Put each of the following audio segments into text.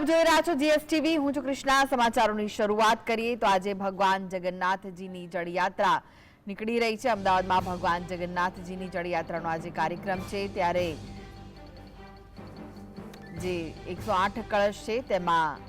આપ જોઈ રહ્યા છો જીએસટીવી. હું છું કૃષ્ણા. સમાચારોની શરૂઆત કરીએ તો આજે ભગવાન જગન્નાથજીની જળયાત્રા નીકળી રહી છે. અમદાવાદમાં ભગવાન જગન્નાથજીની જળયાત્રાનો આજે કાર્યક્રમ છે. ત્યારે જે એકસો આઠ કળશ છે, તેમાં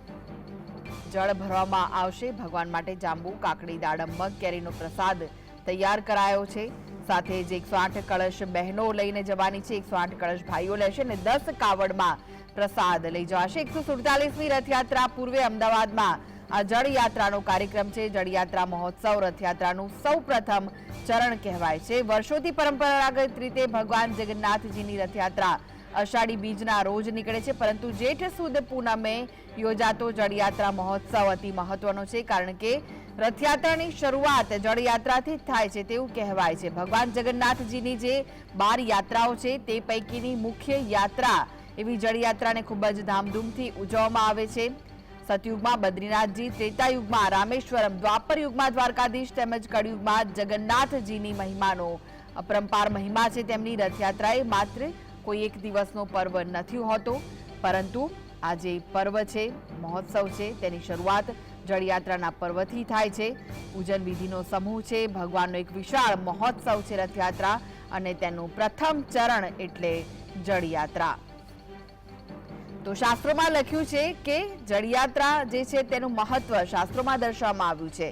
જળ ભરવામાં આવશે. ભગવાન માટે જાંબુ, કાકડી, દાડમ કેરીનો પ્રસાદ તૈયાર કરાયો છે. સાથે જ એકસો આઠ કળશ બહેનો લઈને જવાની છે. એકસો આઠ કળશ ભાઈઓ લેશે અને દસ કાવડમાં પ્રસાદ લઈ જવાશે. એકસો સુડતાલીસમી રથયાત્રા પૂર્વે અમદાવાદમાં આ જળયાત્રાનો કાર્યક્રમ છે. જળયાત્રા મહોત્સવ રથયાત્રાનું સૌપ્રથમ ચરણ કહેવાય છે. વર્ષોથી પરંપરાગત રીતે ભગવાન જગન્નાથજીની રથયાત્રા અષાઢી બીજના રોજ નીકળે છે. પરંતુ જેઠ સુદ પૂનમે યોજાતો જળયાત્રા મહોત્સવ અતિ મહત્વનો છે, કારણ કે રથયાત્રાની શરૂઆત જળયાત્રાથી જ થાય છે તેવું કહેવાય છે. ભગવાન જગન્નાથજીની જે બાર યાત્રાઓ છે, તે પૈકીની મુખ્ય યાત્રા એવી જળયાત્રાને ખૂબ જ ધામધૂમથી ઉજવવામાં આવે છે. સતયુગમાં બદ્રીનાથજી, ત્રેતાયુગમાં રામેશ્વરમ દ્વાપર યુગમાં દ્વારકાધીશ તેમજ કળયુગમાં જગન્નાથજીની મહિમાનો અપરંપાર મહિમા છે તેમની રથયાત્રા એ માત્ર કોઈ એક દિવસનો પર્વ નથી હોતો, પરંતુ આ જે પર્વ છે, મહોત્સવ છે, તેની શરૂઆત જળયાત્રાના પર્વથી થાય છે. પૂજન વિધિનો સમૂહ છે, ભગવાનનો એક વિશાળ મહોત્સવ છે રથયાત્રા અને તેનું પ્રથમ ચરણ એટલે જળયાત્રા. તો શાસ્ત્રોમાં લખ્યું છે કે જળયાત્રા જે છે તેનું મહત્વ શાસ્ત્રોમાં દર્શાવવામાં આવ્યું છે.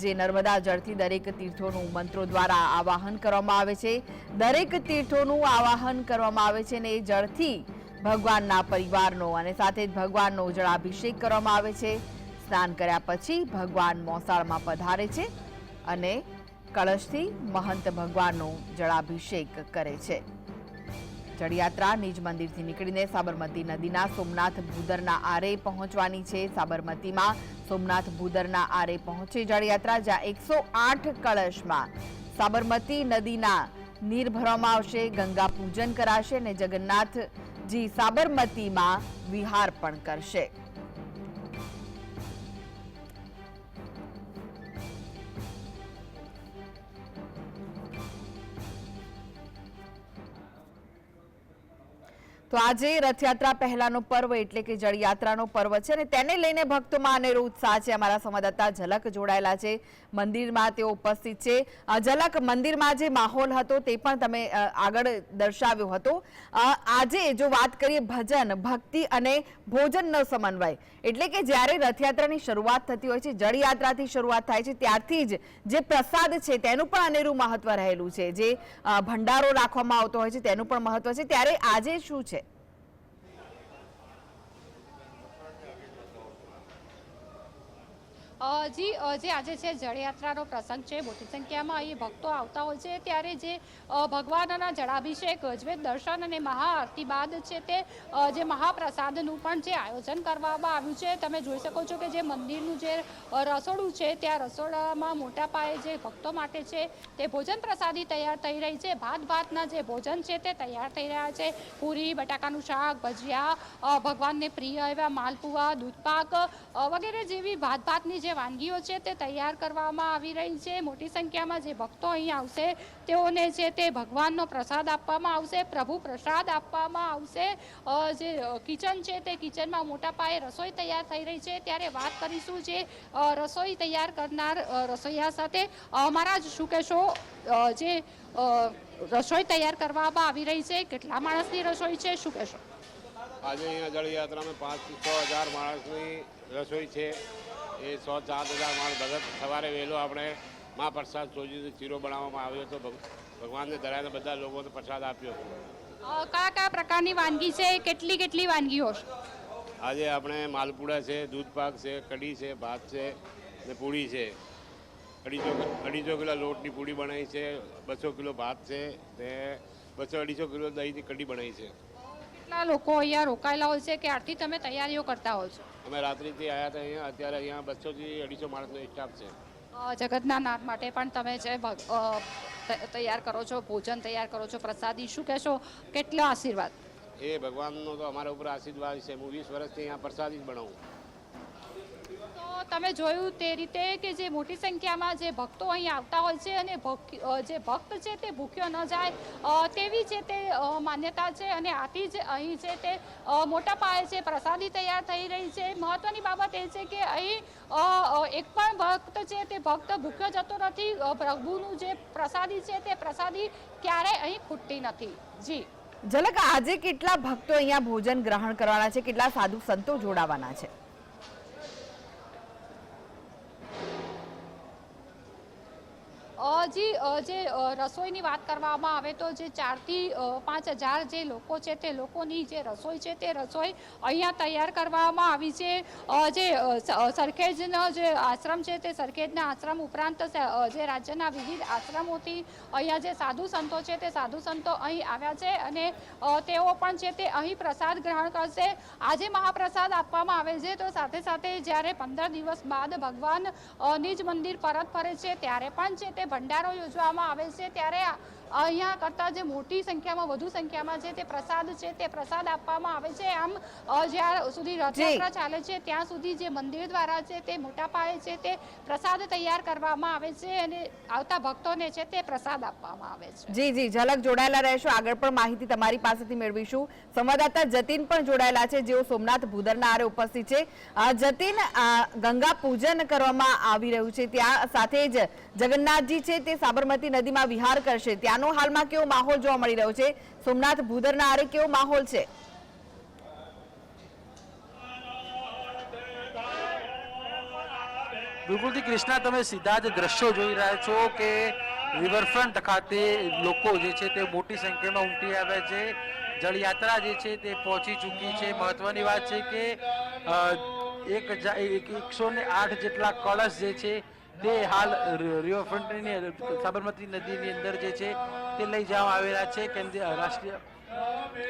જે નર્મદા જળથી દરેક તીર્થોનું મંત્રો દ્વારા આવાહન કરવામાં આવે છે. દરેક તીર્થોનું આવાહન કરવામાં આવે છે અને એ જળથી ભગવાનના પરિવારનો અને સાથે જ ભગવાનનો જળાભિષેક કરવામાં આવે છે. સ્નાન કર્યા પછી ભગવાન મોસાળમાં પધારે છે અને કળશથી મહંત ભગવાનનો જળાભિષેક કરે છે. જળયાત્રા નિજ મંદિરથી નીકળીને સાબરમતી નદીના સોમનાથ ભૂદરના આરે પહોંચવાની છે. સાબરમતીમાં સોમનાથ ભૂદરના આરે પહોંચે જળયાત્રા, જ્યાં એકસો આઠ કળશમાં સાબરમતી નદીના નીર ભરવામાં આવશે, ગંગા પૂજન કરાશે અને જગન્નાથજી સાબરમતીમાં વિહાર પણ કરશે. તો આજે રથયાત્રા પહેલાનો પર્વ એટલે કે જળયાત્રાનો પર્વ છે અને તેને લઈને ભક્તોમાં અનેરો ઉત્સાહ છે. અમારા સંવાદદાતા ઝલક જોડાયેલા છે. મંદિરમાં તેઓ ઉપસ્થિત છે. ઝલક મંદિરમાં જે માહોલ હતો તે પણ તમે આગળ દર્શાવ્યો હતો. આજે જો વાત કરીએ ભજન, ભક્તિ અને ભોજનનો સમન્વય, એટલે કે જ્યારે રથયાત્રાની શરૂઆત થતી હોય છે, જળયાત્રાથી શરૂઆત થાય છે, ત્યારથી જ જે પ્રસાદ છે તેનું પણ અનેરું મહત્વ રહેલું છે. જે ભંડારો રાખવામાં આવતો હોય છે તેનું પણ મહત્વ છે. ત્યારે આજે શું છે? જી જે આજે છે જળયાત્રાનો પ્રસંગ છે, મોટી સંખ્યામાં અહીં ભક્તો આવતા હોય છે, ત્યારે જે ભગવાનના જળાભિષેક ગજવેદ દર્શન અને મહાઆરતી બાદ છે તે જે મહાપ્રસાદનું પણ જે આયોજન કરવામાં આવ્યું છે, તમે જોઈ શકો છો કે જે મંદિરનું જે રસોડું છે, ત્યાં રસોડામાં મોટા પાયે જે ભક્તો માટે છે તે ભોજન પ્રસાદી તૈયાર થઈ રહી છે, ભાત ભાતના જે ભોજન છે તે તૈયાર થઈ રહ્યા છે, પૂરી, બટાકાનું શાક, ભજીયા ભગવાનને પ્રિય એવા માલપુઆ, દૂધપાક વગેરે જેવી ભાત ભાતની જે વાનગીઓ છે તે તૈયાર કરવામાં આવી રહી છે. મોટી સંખ્યામાં જે ભક્તો અહીં આવશે, તેઓને છે તે ભગવાનનો પ્રસાદ આપવામાં આવશે, પ્રભુ પ્રસાદ આપવામાં આવશે. જે કિચન છે તે કિચનમાં મોટા પાયે રસોઈ તૈયાર થઈ રહી છે. ત્યારે વાત કરીશું જે રસોઈ તૈયાર કરનાર રસોઈયા સાથે. મહારાજ, શું કહેશો? જે રસોઈ તૈયાર કરવામાં આવી રહી છે. કેટલા માણસની રસોઈ છે? શું કહેશો? આજે અહીંયા જળયાત્રામાં પાંચ છ હજાર માણસની રસોઈ છે. એ સો સાત હજાર માણસ ભગત. સવારે વહેલો આપણે મા પ્રસાદ સોજી ચીરો બનાવવામાં આવ્યો હતો. ભગ- ભગવાનને ધરાઈને બધા લોકોને પ્રસાદ આપ્યો. હતો કયા કયા પ્રકારની વાનગી છે? કેટલી કેટલી વાનગીઓ આજે આપણે માલપુડા છે દૂધપાક છે કઢી છે ભાત છે ને પૂરી છે. અઢીસો અઢીસો કિલો લોટની પૂરી બનાવી છે બસો કિલો ભાત છે ને બસો અઢીસો કિલો દહીંની કઢી બનાવી છે. કેટલા લોકો અહીંયા રોકાયેલા હોય છે કે આરથી તમે તૈયારીઓ કરતા હો છો? અમે રાત્રિથી આવ્યા હતા અહીંયા. અત્યારે અહીંયા બસોથી અઢીસો માણસનો સ્ટાફ છે. જગતના નાથ માટે પણ તમે જે તૈયાર કરો છો ભોજન તૈયાર કરો છો પ્રસાદી શું કહેશો કેટલો આશીર્વાદ? એ ભગવાનનો તો અમારા ઉપર આશીર્વાદ છે. હું વીસ વર્ષથી અહીંયા પ્રસાદી જ બનાવું. તમે જોયું તે રીતે કે જે મોટી સંખ્યામાં જે ભક્તો અહીં આવતા હોય છે અને જે ભક્ત છે તે ભૂખ્યો ન જાય તેવી છે તે માન્યતા છે અને આથી જ અહીં છે તે મોટા પાયે છે પ્રસાદી તૈયાર થઈ રહી છે. મહત્વની બાબત એ છે કે અહીં એક પણ ભક્ત છે તે ભક્ત ભૂખ્યો જતો નથી. પ્રભુનું જે પ્રસાદી છે તે પ્રસાદી ક્યારેય અહીં ખૂટતી નથી. જી. ઝલક, આજે કેટલા ભક્તો અહીંયા ભોજન ગ્રહણ કરવાના છે? કેટલા સાધુ સંતો જોડાવાના છે? જી જે રસોઈની વાત કરવામાં આવે તો જે ચારથી પાંચ હજાર જે લોકો છે તે લોકોની જે રસોઈ છે તે રસોઈ અહીંયા તૈયાર કરવામાં આવી છે. જે સરખેજનો જે આશ્રમ છે તે સરખેજના આશ્રમ ઉપરાંત જે રાજ્યના વિવિધ આશ્રમોથી અહીંયા જે સાધુ સંતો છે તે સાધુ સંતો અહીં આવ્યા છે અને તેઓ પણ છે તે અહીં પ્રસાદ ગ્રહણ કરશે. આજે મહાપ્રસાદ આપવામાં આવે છે તો સાથે સાથે જ્યારે પંદર દિવસ બાદ ભગવાન નિજ મંદિર પરત ફરે છે ત્યારે પણ છે તે ભંડારો યોજવામાં આવે છે ત્યારે અહીંયા કરતાં જે મોટી સંખ્યામાં વધુ સંખ્યામાં છે તે પ્રસાદ છે તે પ્રસાદ આપવામાં આવે છે. આમ જ્યાં સુધી રથયાત્રા ચાલે છે ત્યાં સુધી જે મંદિર દ્વારા છે તે મોટા પાયે છે તે પ્રસાદ તૈયાર કરવામાં આવે છે અને આવતા ભક્તોને છે તે પ્રસાદ આપવામાં આવે છે. જી જી. ઝલક જોડાયેલા રહેશો. આગળ પણ માહિતી તમારી પાસેથી મેળવીશું. સંવાદદાતા જતીન પણ જોડાયેલા છે જેઓ સોમનાથ ભૂદરના આરે ઉપસ્થિત છે. જતીન ગંગા પૂજન કરવામાં આવી રહ્યું છે. ત્યાં સાથે જ જગન્નાથજી છે તે સાબરમતી નદીમાં વિહાર કરશે. ત્યાંનો હાલમાં કેવો માહોલ જોવા મળી રહ્યો છે? સોમનાથ ભૂદરના આરે કેવો માહોલ છે? બિલકુલથી કૃષ્ણા, તમે સીધા જ દ્રશ્યો જોઈ રહ્યા છો કે રિવરફ્રન્ટ ખાતે લોકો જે છે તે મોટી સંખ્યામાં ઉમટી આવ્યા છે. જળયાત્રા જે છે તે પહોંચી ચૂકી છે. મહત્વની વાત છે કે એક હજાર એક- એકસો ને આઠ જેટલા કળશ જે છે તે હાલ રિવરફ્રન્ટની સાબરમતી નદીની અંદર જે છે તે લઈ જવામાં આવેલા છે. કેન્દ્રીય રાષ્ટ્રીય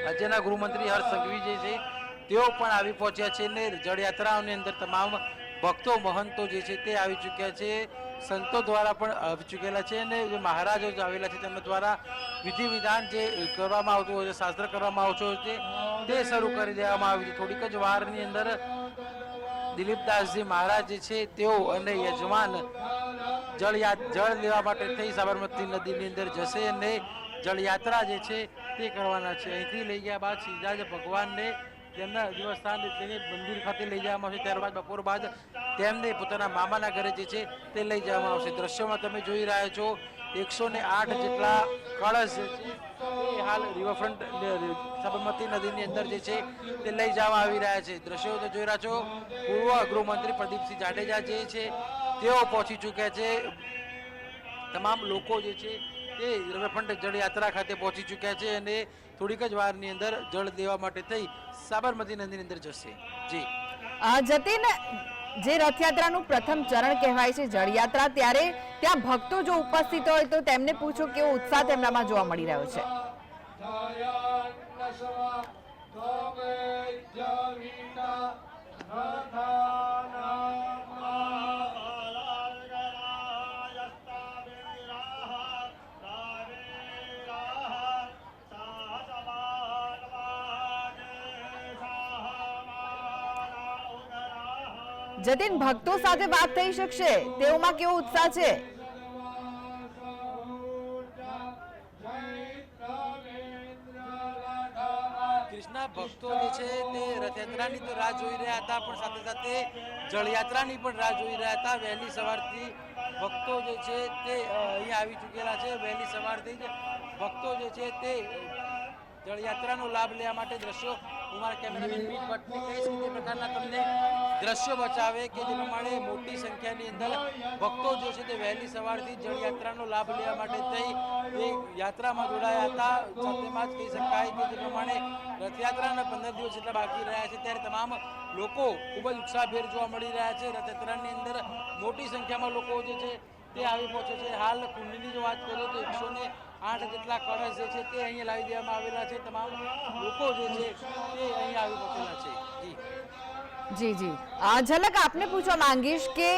રાજ્યના ગૃહમંત્રી હર્ષ સંઘવી જે છે, તેઓ પણ આવી પહોંચ્યા છે ને જળયાત્રાઓની અંદર તમામ ભક્તો, મહંતો જે છે તે આવી ચૂક્યા છે. સંતો દ્વારા પણ આવી ચૂકેલા છે અને જે મહારાજો આવેલા છે તેમના દ્વારા વિધિ વિધાન જે કરવામાં આવતું હોય છે, શાસ્ત્ર કરવામાં આવતું હોય છે, તે શરૂ કરી દેવામાં આવ્યું છે. થોડીક જ વારની અંદર દિલીપદાસજી મહારાજ છે, તેઓ અને યજમાન જળ જળ લેવા માટે થઈ સાબરમતી નદીની અંદર જશે અને જળયાત્રા જે છે, તે કરવાના છે. અહીંથી લઈ ગયા બાદ સીધા જ ભગવાનને તેમના દિવસ્થાન તેને મંદિર ખાતે લઈ જવામાં આવશે. ત્યારબાદ બપોર બાદ તેમને પોતાના મામાના ઘરે જે છે તે લઈ જવામાં આવશે. દ્રશ્યોમાં તમે જોઈ રહ્યા છો એકસો આઠ જેટલા કળશ તે હાલ રિવરફ્રન્ટ સાબરમતી નદીની અંદર જે છે તે લઈ જવામાં આવી રહ્યા છે. દ્રશ્યો તો જોઈ રહ્યા છો, પૂર્વ ગૃહમંત્રી પ્રદીપસિંહ જાડેજા જે છે તેઓ પહોંચી ચૂક્યા છે. તમામ લોકો જે છે તે રિવરફ્રન્ટ જળયાત્રા ખાતે પહોંચી ચૂક્યા છે અને થોડીક જ વારની અંદર જળ દેવા માટે થઈ સાબરમતી નદીની અંદર જશે જી જતીન જે રથયાત્રાનું પ્રથમ ચરણ કહેવાય છે જળયાત્રા ત્યારે ત્યાં ભક્તો જો ઉપસ્થિત હોય તો તેમને પૂછો કેવો ઉત્સાહ તેમનામાં જોવા મળી રહ્યો છે જતીન ભક્તો સાથે વાત થઈ શકશે. તેઓમાં કેવો ઉત્સાહ છે? કૃષ્ણા ભક્તો જે છે તે રથયાત્રાની તો રાહ જોઈ રહ્યા હતા, પણ સાથે સાથે જળયાત્રાની પણ રાહ જોઈ રહ્યા હતા. વહેલી સવારથી ભક્તો જે છે તે અહીંયા આવી ચૂકેલા છે. વહેલી સવારથી જ ભક્તો જે છે તે જળયાત્રાનો લાભ લેવા માટે દ્રશ્યો હું મારા કેમેરામેન મીટ ભટ્ટને કહીશ તે પ્રકારના તમને દ્રશ્યો બચાવે કે જે પ્રમાણે મોટી સંખ્યાની અંદર ભક્તો જે છે તે વહેલી સવારથી જળયાત્રાનો લાભ લેવા માટે થઈ એ યાત્રામાં જોડાયા હતા. સાથેમાં જ કહી શકાય કે જે પ્રમાણે રથયાત્રાના પંદર દિવસ જેટલા બાકી રહ્યા છે, ત્યારે તમામ લોકો ખૂબ જ ઉત્સાહભેર જોવા મળી રહ્યા છે. રથયાત્રાની અંદર મોટી સંખ્યામાં લોકો જે છે તે આવી પહોંચે છે. હાલ કુંડની જો વાત કરીએ તો એકસો ને આઠ જેટલા કળશ જે છે તે અહીંયા લાવી દેવામાં આવેલા છે. તમામ લોકો જે છે તે અહીંયા આવી પહોંચેલા છે. જી. જી જી. ઝલક, આપને પૂછવા માંગીશ કે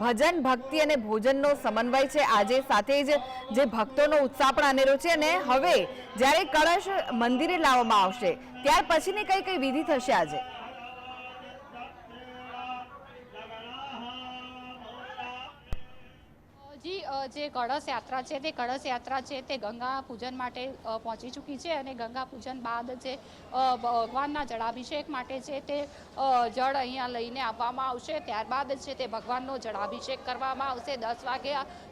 ભજન, ભક્તિ અને ભોજનનો સમન્વય છે આજે, સાથે જ જે ભક્તોનો ઉત્સાહ પણ અનેરો છે અને હવે જ્યારે કળશ મંદિરે લાવવામાં આવશે, ત્યાર પછીની કઈ કઈ વિધિ થશે આજે? જે કળશ યાત્રા છે, તે કળશ યાત્રા છે, તે ગંગા પૂજન માટે પહોંચી ચૂકી છે અને ગંગા પૂજન બાદ જે ભગવાનના જળાભિષેક માટે છે તે જળ અહીંયા લઈને આવવામાં આવશે. ત્યારબાદ છે તે ભગવાનનો જળાભિષેક કરવામાં આવશે. દસ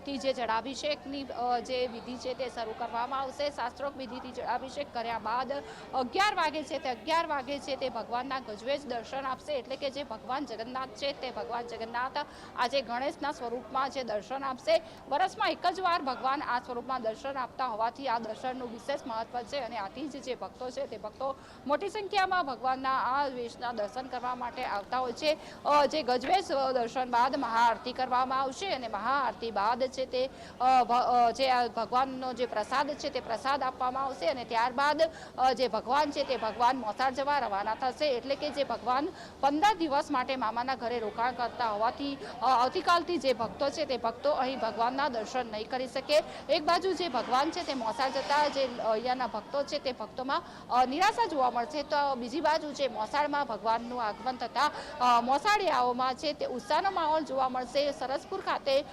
વાગ્યાથી જે જળાભિષેકની જે વિધિ છે તે શરૂ કરવામાં આવશે. શાસ્ત્રોક્ત વિધિથી જળાભિષેક કર્યા બાદ અગિયાર વાગે છે તે અગિયાર વાગે છે તે ભગવાનના ગજવેજ દર્શન આપશે. એટલે કે જે ભગવાન જગન્નાથ છે તે ભગવાન જગન્નાથ આજે ગણેશના સ્વરૂપમાં જે દર્શન આપશે. વર્ષમાં એક જ વાર ભગવાન આ સ્વરૂપમાં દર્શન આપતા હોવાથી આ દર્શનનું વિશેષ મહત્વ છે અને આથી જ જે ભક્તો છે તે ભક્તો મોટી સંખ્યામાં ભગવાનના આ વેશના દર્શન કરવા માટે આવતા હોય છે. જે ગજવેશ દર્શન બાદ મહાઆરતી કરવામાં આવશે અને મહાઆરતી બાદ છે તે જે ભગવાનનો જે પ્રસાદ છે તે પ્રસાદ આપવામાં આવશે અને ત્યારબાદ જે ભગવાન છે તે ભગવાન મોસાળ જવા રવાના થશે. એટલે કે જે ભગવાન પંદર દિવસ માટે મામાના ઘરે રોકાણ કરતા હોવાથી આવતીકાલથી જે ભક્તો છે તે ભક્તો અહીં ભગવાનના દર્શન નહીં કરી શકે. એક બાજુ જે ભગવાન છે તે મોસાળ જતા જે અહીંયાના ભક્તો છે તે ભક્તોમાં નિરાશા જોવા મળશે. તો બીજી બાજુ જે મોસાળમાં ભગવાનનું આગમન થતાં મોસાળિયાઓમાં છે તે ઉત્સાહનો માહોલ જોવા મળશે. સરસપુર ખાતે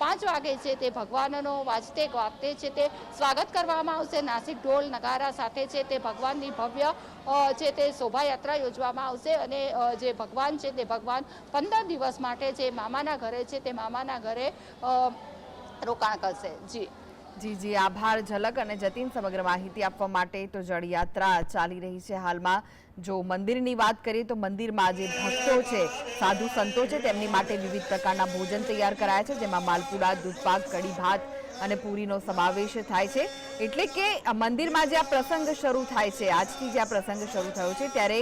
પાંચ વાગે છે તે ભગવાનનો વાજતે ગાતે છે તે સ્વાગત કરવામાં આવશે. નાસિક ઢોલ નગારા સાથે છે તે ભગવાનની ભવ્ય છે તે શોભાયાત્રા યોજવામાં આવશે અને જે ભગવાન છે તે ભગવાન પંદર દિવસ માટે જે મામાના ઘરે છે તે મામાના ઘરે રોકાણ કરશે. જી. જી જી, આભાર, ઝલક અને જતીન સમગ્ર માહિતી આપવા માટે તો જળયાત્રા ચાલી રહી છે હાલમાં. જો મંદિરની વાત કરીએ તો મંદિરમાં જે ભક્તો છે, સાધુ સંતો છે, તેમની માટે વિવિધ પ્રકારના ભોજન તૈયાર કરાયા છે, જેમાં માલપુડા, દૂધપાક, કઢી ભાત અને પૂરીનો સમાવેશ થાય છે. એટલે કે મંદિરમાં જે આ પ્રસંગ શરૂ થાય છે, આજથી જે આ પ્રસંગ શરૂ થયો છે, ત્યારે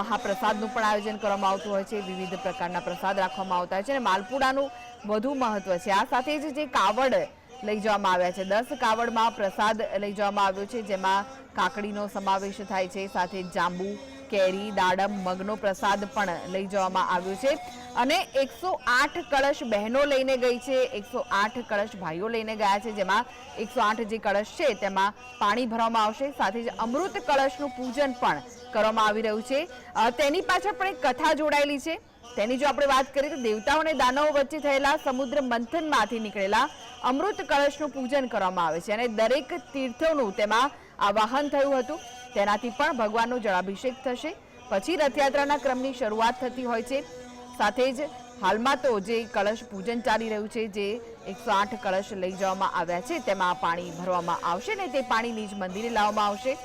મહાપ્રસાદનું પણ આયોજન કરવામાં આવતું હોય છે, વિવિધ પ્રકારના પ્રસાદ રાખવામાં આવતા હોય છે અને માલપુડાનું વધુ મહત્વ છે. આ સાથે જ જે કાવડ લઈ જવામાં આવ્યા છે. દસ કાવડમાં પ્રસાદ લઈ જવામાં આવ્યો છે, જેમાં કાકડીનો સમાવેશ થાય છે. સાથે જાંબુ, કેરી, દાડમ, મગનો પ્રસાદ પણ લઈ જવામાં આવ્યો છે. અને એકસો આઠ કળશ બહેનો લઈને ગઈ છે. એકસો આઠ કળશ ભાઈઓ લઈને ગયા છે, જેમાં એકસો આઠ જે કળશ છે, તેમાં પાણી ભરવામાં આવશે. સાથે જ અમૃત કળશનું પૂજન પણ કરવામાં આવી રહ્યું છે. તેની પાછળ પણ એક કથા જોડાયેલી છે. તેની જો આપણે વાત કરીએ તો દેવતાઓ અને દાનવો વચ્ચે થયેલા સમુદ્ર મંથનમાંથી નીકળેલા અમૃત કળશનું પૂજન કરવામાં આવે છે અને દરેક તીર્થોનું તેમાં આવાહન થયું હતું. તેનાથી પણ ભગવાનનો જળાભિષેક થશે. પછી રથયાત્રાના ક્રમની શરૂઆત થતી હોય છે. સાથે જ હાલમાં તો જે કળશ પૂજન ચાલી રહ્યું છે, જે એકસો આઠ કળશ લઈ જવામાં આવ્યા છે, તેમાં પાણી ભરવામાં આવશે ને તે પાણી નિજ મંદિરે લાવવામાં આવશે.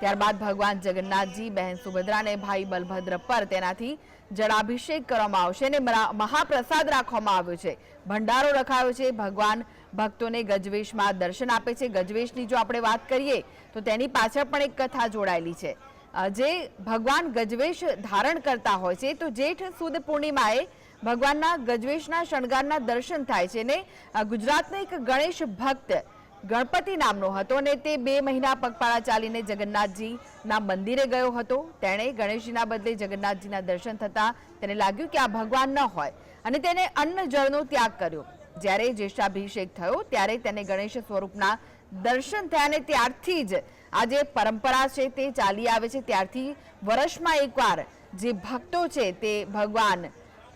ત્યારબાદ ભગવાન જગન્નાથજી, બહેન સુભદ્રા અને ભાઈ બલભદ્ર પર તેનાથી જળાભિષેક કરવામાં આવશે અને મહાપ્રસાદ રાખવામાં આવ્યો છે. ભંડારો રખાયો છે. ભગવાન ભક્તોને ગજવેશમાં દર્શન આપે છે. ગજવેશની જો આપણે વાત કરીએ, તો તેની પાછળ પણ એક કથા જોડાયેલી છે. જે ભગવાન ગજવેશ ધારણ કરતા હોય છે, તો જેઠ સુદ પૂર્ણિમાએ ભગવાનના ગજવેશના શણગારના દર્શન થાય છે ને ગુજરાતના એક ગણેશ ભક્ત ગણપતિ નામનો હતો અને તે બે મહિના પગપાળા ચાલીને જગન્નાથજીના મંદિરે ગયો હતો. તેણે ગણેશજીના બદલે જગન્નાથજીના દર્શન થતા તેને લાગ્યું કે આ ભગવાન ન હોય અને તેને અન્ન જળનો ત્યાગ કર્યો. જ્યારે જ્યેષ્ઠાભિષેક થયો ત્યારે તેને ગણેશ સ્વરૂપના દર્શન થયા અને ત્યારથી જ આ જે પરંપરા છે તે ચાલી આવે છે. ત્યારથી વર્ષમાં એકવાર જે ભક્તો છે તે ભગવાન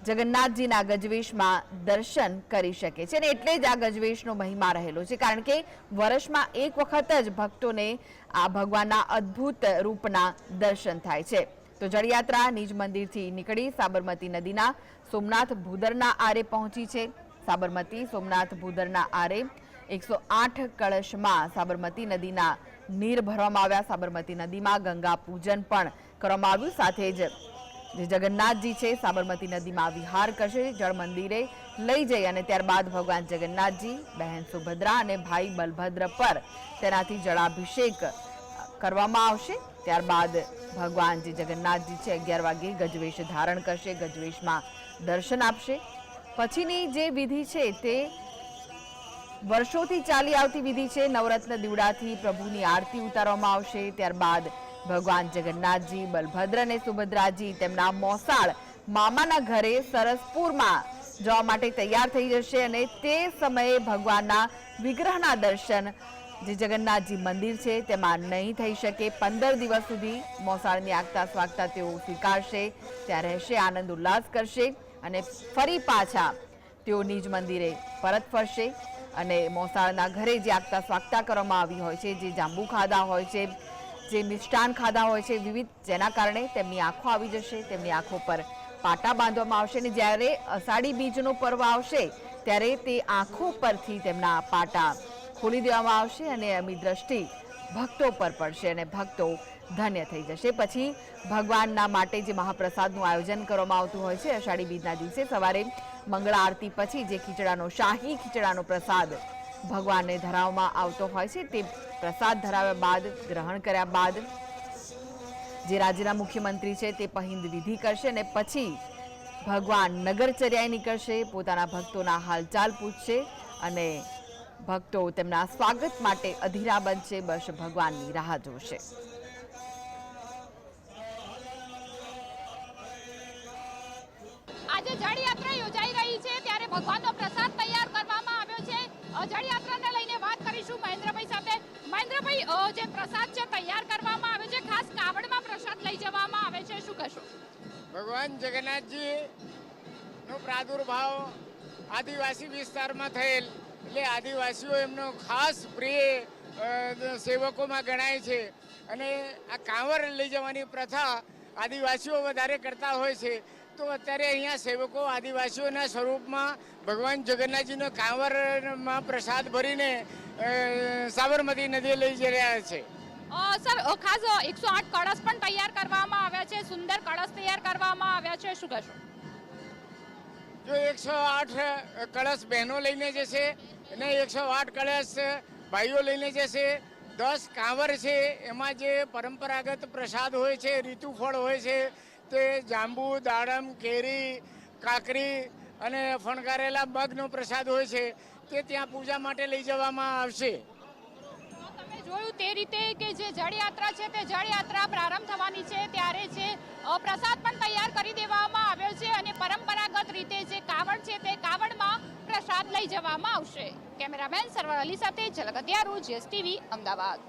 જગન્નાથજીના ગજવેશમાં દર્શન કરી શકે છે અને એટલે જ આ ગજવેશનો મહિમા રહેલો છે. કારણ કે વર્ષમાં એક વખત જ ભક્તોને આ ભગવાનના અદ્ભુત રૂપના દર્શન થાય છે. તો જળયાત્રા નિજ મંદિરથી નીકળી સાબરમતી નદીના સોમનાથ ભૂદરના આરે પહોંચી છે. સાબરમતી સોમનાથ ભૂદરના આરે એકસો આઠ કળશમાં સાબરમતી નદીના નીર ભરવામાં આવ્યા. સાબરમતી નદીમાં ગંગા પૂજન પણ કરવામાં આવ્યું. સાથે જ જે જગન્નાથજી છે, સાબરમતી નદીમાં વિહાર કરશે, જળ લઈ જઈ અને ત્યારબાદ ભગવાન જગન્નાથજી, બહેન સુભદ્રા અને ભાઈ બલભદ્ર પર તેનાથી જળાભિષેક કરવામાં આવશે. ત્યારબાદ ભગવાન જે જગન્નાથજી છે, અગિયાર વાગે ગજવેશ ધારણ કરશે, ગજવેશમાં દર્શન આપશે. પછીની જે વિધિ છે તે વર્ષોથી ચાલી આવતી વિધિ છે, નવરત્ન દીવડાથી પ્રભુની આરતી ઉતારવામાં આવશે. ત્યારબાદ ભગવાન જગન્નાથજી, બલભદ્ર અને સુભદ્રાજી તેમના મોસાળ મામાના ઘરે સરસપુરમાં જવા માટે તૈયાર થઈ જશે અને તે સમયે ભગવાનના વિગ્રહના દર્શન જે જગન્નાથજી મંદિર છે તેમાં નહીં થઈ શકે. પંદર દિવસ સુધી મોસાળની આગતા સ્વાગતા તેઓ સ્વીકારશે, ત્યાં રહેશે, આનંદ ઉલ્લાસ કરશે અને ફરી પાછા તેઓ નિજ મંદિરે પરત ફરશે અને મોસાળના ઘરે જે આગતા સ્વાગતા કરવામાં આવી હોય છે, જે જાંબુ ખાધા હોય છે જે મિષ્ટાન ખાધા હોય છે વિવિધ, જેના કારણે તેમની આંખો આવી જશે, તેમની આંખો પર પાટા બાંધવામાં આવશે અને જ્યારે અષાઢી બીજનો પર્વ આવશે, ત્યારે તે આંખો પરથી તેમના પાટા ખોલી દેવામાં આવશે અને એમની દ્રષ્ટિ ભક્તો પર પડશે અને ભક્તો ધન્ય થઈ જશે. પછી ભગવાનના માટે જે મહાપ્રસાદનું આયોજન કરવામાં આવતું હોય છે, અષાઢી બીજના દિવસે સવારે મંગળા આરતી પછી જે ખીચડાનો શાહી ખીચડાનો પ્રસાદ ભગવાનને ધરાવવામાં આવતો હોય છે, તે પ્રસાદ ધરાવ્યા બાદ, ગ્રહણ કર્યા બાદ જે રાજ્યના મુખ્યમંત્રી છે તે પહિંદ વિધિ કરશે અને પછી ભગવાન નગરચર્યાએ નીકળશે, પોતાના ભક્તોના હાલચાલ પૂછશે અને ભક્તો તેમના સ્વાગત માટે અધીરા બનશે, બસ ભગવાનની રાહ જોશે. આજે જળયાત્રા યોજાઈ રહી છે, ત્યારે ભગવાનનો પ્રસાદ તૈયાર કરવામાં આવ્યો છે. જળયાત્રાને લઈને વાત કરીશું મહેન્દ્રભાઈ સાથે. મહેન્દ્રભાઈ જે પ્રસાદ છે તૈયાર કરવામાં આવે છે, ખાસ કાવડમાં પ્રસાદ લઈ જવામાં આવે છે, શું કહેશો? ભગવાન જગન્નાથજી, નો પ્રાદુર્ભાવ આદિવાસી વિસ્તારમાં થયેલ, એટલે આદિવાસીઓ એમનો ખાસ પ્રિય સેવકોમાં ગણાય છે. અને આ કાંવર લઈ જવાની પ્રથા આદિવાસીઓ વધારે કરતા હોય છે તો અત્યારે અહીંયા સેવકો આદિવાસીઓના સ્વરૂપમાં ભગવાન જગન્નાથજીનો કાંવરમાં પ્રસાદ ભરીને સાબરમતી નદીએ લઈ જઈ રહ્યા છે. સર ખાસ એકસો આઠ કળશ પણ તૈયાર કરવામાં આવ્યા છે સુંદર કળશ તૈયાર કરવામાં આવ્યા છે શું કહેશો? જો એકસો આઠ કળશ બહેનો લઈને જશે અને એકસો આઠ કળશ ભાઈઓ લઈને જશે દસ કાંવર છે, એમાં જે પરંપરાગત પ્રસાદ હોય છે, ઋતુફળ હોય છે, તે જાંબુ, દાડમ, કેરી, કાકરી અને ફણકારેલા મગનો પ્રસાદ હોય છે, તે ત્યાં પૂજા માટે લઈ જવામાં આવશે. જોયું તે રીતે કે જે જળયાત્રા છે તે જળયાત્રા પ્રારંભ થવાની છે, ત્યારે જે પ્રસાદ પણ તૈયાર કરી દેવામાં આવ્યો છે અને પરંપરાગત રીતે જે કાવડ છે તે કાવડમાં પ્રસાદ લઈ જવામાં આવશે. કેમેરામેન સરવર અલી સાથે ઝલકતિયારું જીએસટીવી, અમદાવાદ.